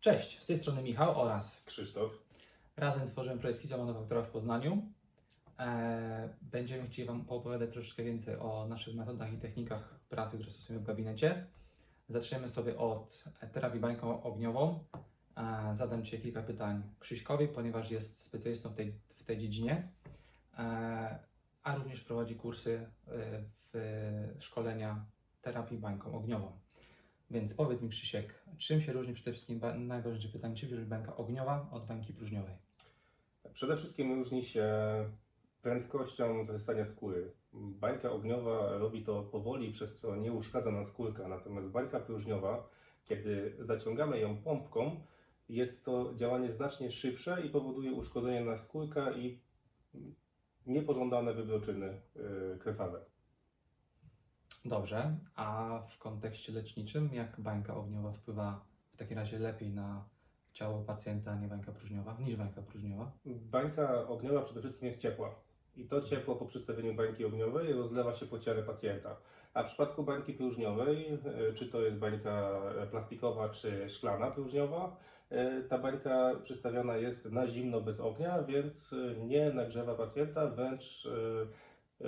Cześć, z tej strony Michał oraz Krzysztof. razem tworzymy projekt Fizjomanufaktura w Poznaniu. E, Będziemy chcieli Wam poopowiadać troszeczkę więcej o naszych metodach i technikach pracy, które stosujemy w gabinecie. Zaczniemy sobie od terapii bańką ogniową. E, Zadam Ci kilka pytań Krzyśkowi, ponieważ jest specjalistą w tej, w tej dziedzinie, E, a również prowadzi kursy w szkolenia terapii bańką ogniową. Więc powiedz mi Krzysiek, czym się różni przede wszystkim, najważniejsze pytanie, czym się różni bańka ogniowa od bańki próżniowej? Przede wszystkim różni się prędkością zasysania skóry. Bańka ogniowa robi to powoli, przez co nie uszkadza nam skórka, natomiast bańka próżniowa, kiedy zaciągamy ją pompką, jest to działanie znacznie szybsze i powoduje uszkodzenie na skórka i niepożądane wybroczyny yy, krwawe. Dobrze, a w kontekście leczniczym, jak bańka ogniowa wpływa w takim razie lepiej na ciało pacjenta, nie bańka próżniowa, niż bańka próżniowa? Bańka ogniowa przede wszystkim jest ciepła. I to ciepło po przystawieniu bańki ogniowej rozlewa się po ciele pacjenta. A w przypadku bańki próżniowej, e, czy to jest bańka plastikowa, czy szklana próżniowa, e, ta bańka przystawiona jest na zimno bez ognia, więc e, nie nagrzewa pacjenta, wręcz e,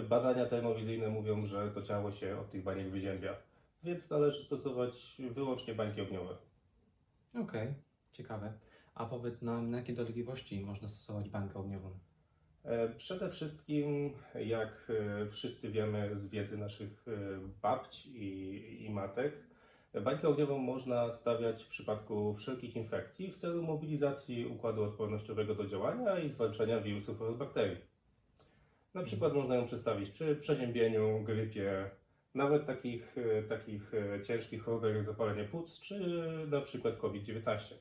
badania termowizyjne mówią, że to ciało się od tych baniek wyziębia. Więc należy stosować wyłącznie bańki ogniowe. Okej, ciekawe. A powiedz nam, na jakie dolegliwości można stosować bańkę ogniową? E, Przede wszystkim, jak e, wszyscy wiemy z wiedzy naszych e, babć i, i matek, bańkę ogniową można stawiać w przypadku wszelkich infekcji w celu mobilizacji układu odpornościowego do działania i zwalczania wirusów oraz bakterii. Na przykład można ją przestawić przy przeziębieniu, grypie, nawet takich, e, takich e, ciężkich chorobach jak zapalenie płuc, czy na przykład COVID-19.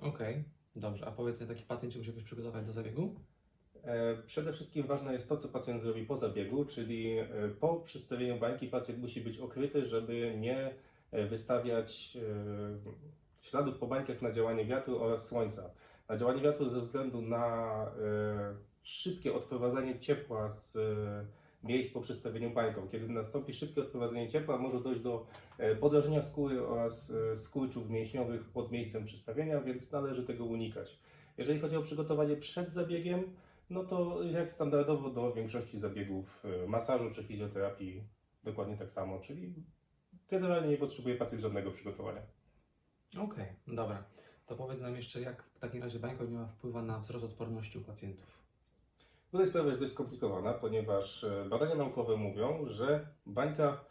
Okej, dobrze. A powiedz, taki pacjent się musi jakoś przygotować do zabiegu? E, Przede wszystkim ważne jest to, co pacjent zrobi po zabiegu, czyli e, po przystawieniu bańki pacjent musi być okryty, żeby nie e, wystawiać e, śladów po bańkach na działanie wiatru oraz słońca. Na działanie wiatru ze względu na e, szybkie odprowadzanie ciepła z e, miejsc po przystawieniu bańką. Kiedy nastąpi szybkie odprowadzenie ciepła, może dojść do e, podrażnienia skóry oraz e, skurczów mięśniowych pod miejscem przystawienia, więc należy tego unikać. Jeżeli chodzi o przygotowanie przed zabiegiem, no to jak standardowo do większości zabiegów masażu czy fizjoterapii dokładnie tak samo, czyli generalnie nie potrzebuje pacjent żadnego przygotowania. Okej, dobra. To powiedz nam jeszcze, jak w takim razie bańka ogniowa wpływa na wzrost odporności u pacjentów? Tutaj sprawa jest dość skomplikowana, ponieważ e, badania naukowe mówią, że bańka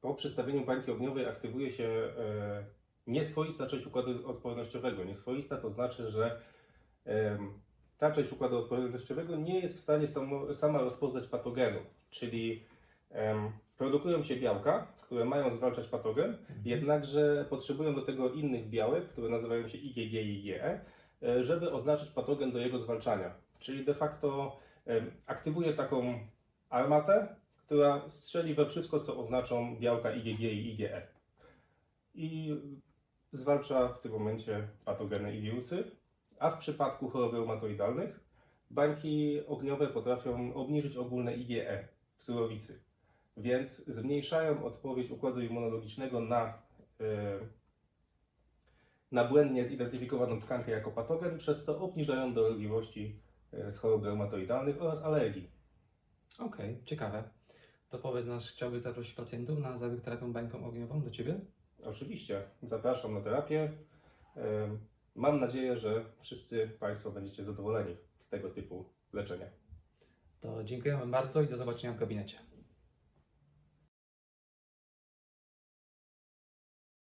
po przystawieniu bańki ogniowej aktywuje się e, nieswoista część układu odpornościowego. Nieswoista to znaczy, że ta część układu odpornościowego nie jest w stanie samo, sama rozpoznać patogenu, czyli produkują się białka, które mają zwalczać patogen, jednakże potrzebują do tego innych białek, które nazywają się IgG i IgE, żeby oznaczyć patogen do jego zwalczania. Czyli de facto em, aktywuje taką armatę, która strzeli we wszystko, co oznaczą białka IgG i IgE. I zwalcza w tym momencie patogeny i wirusy, a w przypadku chorób reumatoidalnych bańki ogniowe potrafią obniżyć ogólne IgE w surowicy, więc zmniejszają odpowiedź układu immunologicznego na, e, na błędnie zidentyfikowaną tkankę jako patogen, przez co obniżają dolegliwości e, z chorób reumatoidalnych oraz alergii. Okej, ciekawe. To powiedz nas, chciałbyś zaprosić pacjentów na zabieg terapią bańką ogniową do Ciebie? Oczywiście, zapraszam na terapię. E, Mam nadzieję, że wszyscy Państwo będziecie zadowoleni z tego typu leczenia. To dziękujemy bardzo i do zobaczenia w gabinecie.